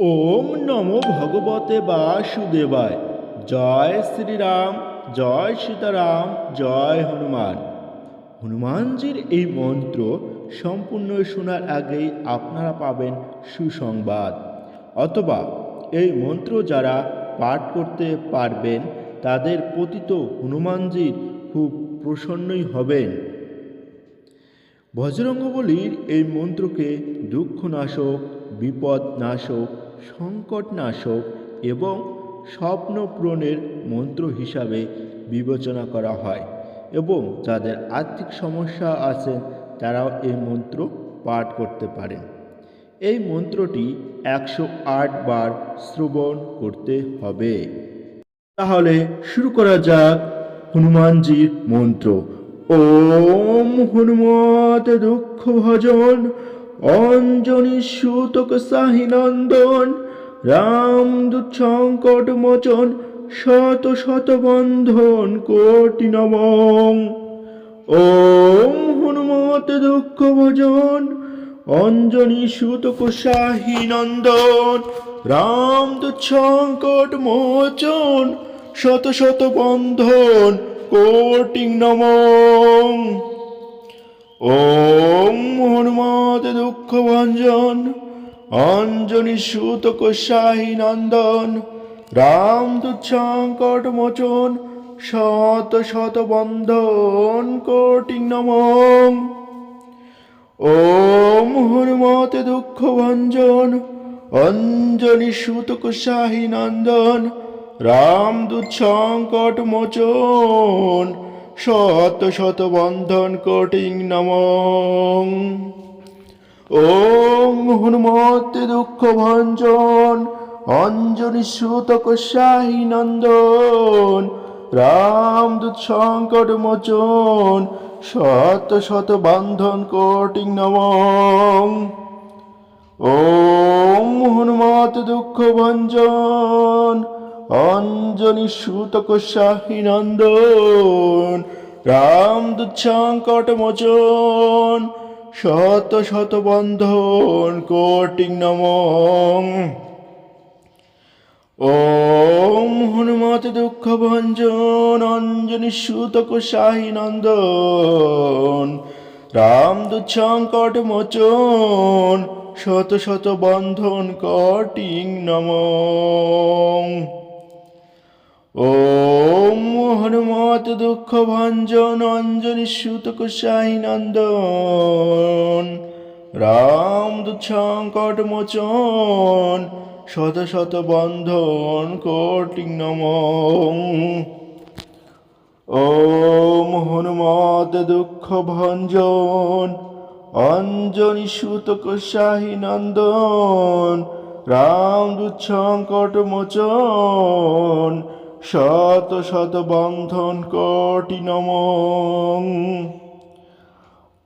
ওম নমো ভগবতে বাসুদেবায়। জয় শ্রীরাম, জয় সীতারাম, জয় হনুমান। হনুমানজির এই মন্ত্র সম্পূর্ণ শোনার আগেই আপনারা পাবেন সুসংবাদ। অথবা এই মন্ত্র যারা পাঠ করতে পারবেন, তাদের পতিত হনুমানজির খুব প্রসন্নই হবেন। বজরঙ্গবলীর এই মন্ত্রকে দুঃখনাশক, বিপদনাশক সংকটনাশক এবং স্বপ্ন পূরণের মন্ত্র হিসাবে বিবেচনা করা হয় এবং যাদের আর্থিক সমস্যা আছে তারাও এই মন্ত্র পাঠ করতে পারেন। এই মন্ত্রটি একশো আট বার শ্রবণ করতে হবে। তাহলে শুরু করা যাক হনুমানজির মন্ত্র। ওম হনুমত দুঃখ ভজন অঞ্জনী সুতক সাহি নন্দন, রাম দুঃসংকট মোচন, শত শত বন্ধন, কোটি নমং। ওম হনুমত দুঃখ ভজন, অঞ্জনী সুতক সাহি নন্দন, রাম দুঃসংকট মোচন, শত শত বন্ধন, কোটি নমং। ওম হনুমত দুঃখ ভঞ্জন অঞ্জনী সুতক সাহি নন্দন, রাম দুঃসংকট মোচন, শত শত বন্ধন কোটি নমং। ওম হনুমত দুঃখ ভঞ্জন অঞ্জনী সুতক সাহি নন্দন, রাম দুঃসংকট মোচন শত শত বন্ধন কোটিং নমং। ওম হনুমত দুঃখ ভঞ্জন অঞ্জনী সুতক সাহি নন্দন। রাম দুঃসংকট মোচন, শত শত বন্ধন কোটিং নমং। ওম হনুমত দুঃখ ভঞ্জন অঞ্জনী সুতক সাহি নন্দন। রাম দুঃসংকট মোচন, শত শত বন্ধন কোটিং নমং। ওম হনুমত দুঃখ ভঞ্জন, অঞ্জনী সুতক সাহি নন্দন। রাম দুঃসংকট মোচন, শত শত বন্ধন কটিং নমং। ওম হনুমত দুঃখ ভঞ্জন অঞ্জনী সুতক সাই নন্দন। রাম দুঃসংকট মোচন, শত শত বন্ধন কোটি নম। ওম হনুমত দুঃখ ভঞ্জন অঞ্জনী সুতক সাহি নন্দন, রাম দুঃসংকট মোচন শত শত বন্ধন কোটি নমং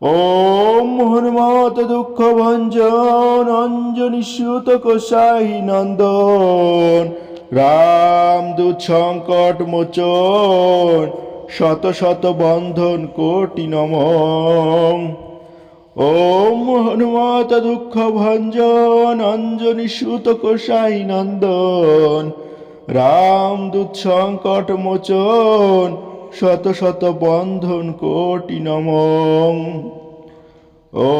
ওম হনুমত দুঃখ ভঞ্জন, অঞ্জনী সুতক সাহি নন্দন। রাম দুঃসংকট মোচন, শত শত বন্ধন কোটি নম ওম হনুমত দুঃখ ভঞ্জন, অঞ্জনী সুতক সাই নন্দন। রাম দূত সংকট মোচন, শত শত বন্ধন কোটি নমং। ও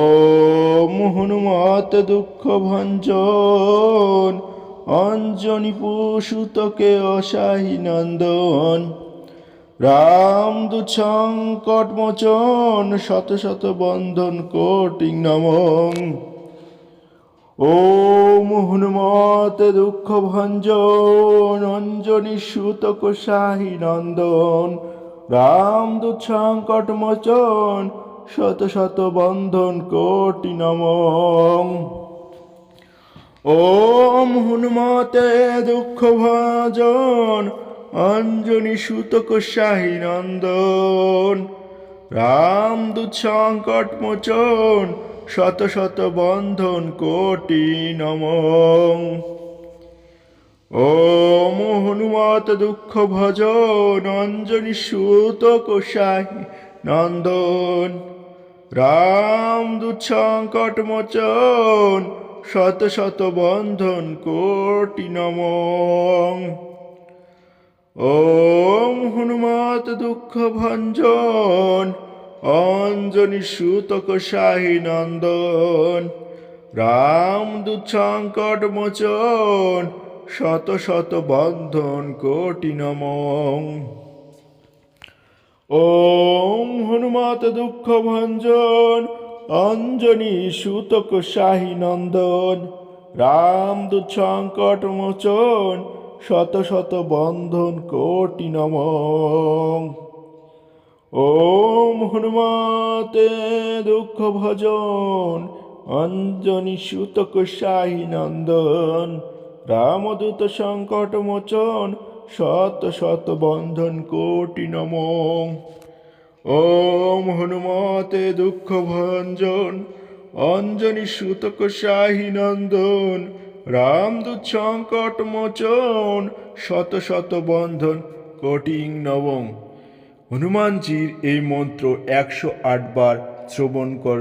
হনুমত দুঃখ ভঞ্জন, অঞ্জনী পুষুতকে অসাহী নন্দন। রাম দুঃসংকট মোচন, শত শত বন্ধন কোটিং নমং। ওম হনুমত দুঃখ ভঞ্জন, অঞ্জনী সুতক সাহি নন্দন, রাম দুঃসংকট মোচন, শত শত বন্ধন কোটি নম ওম হনুমতে দুঃখ ভজন, অঞ্জনী সুতক সাহি নন্দন, রাম দূত সংকট মোচন, শত শত বন্ধন কোটি নমং ওম হনুমত দুঃখ ভজন অঞ্জনী সুতক সাহি নন্দন। রাম দূত সংকট মোচন শত শত বন্ধন কোটি নম। ওম হনুমত দুঃখ ভঞ্জন অঞ্জনি সুতক শাহী নন্দন। রাম দূত সংকট মোচন শত শত বন্ধন কোটি নমঃ। ওম হনুমত দুঃখ ভঞ্জন, অঞ্জনি সুতক শাহী নন্দন, রাম দূত সংকট মোচন, শত শত বন্ধন কোটি নম। ওম হনুমতে দুঃখ ভজন, অঞ্জনি সুতক শাহী নন্দন রামদূত সংকট মোচন, শত শত বন্ধন কোটি নম। ওম হনুমতে দুঃখ ভঞ্জন, অঞ্জনি সুতক শাহী নন্দন। রামদূত সংকট মোচন, শত শত বন্ধন কোটিং নবম। হনুমানজির এই মন্ত্র একশো আট বার শ্রবণ করবে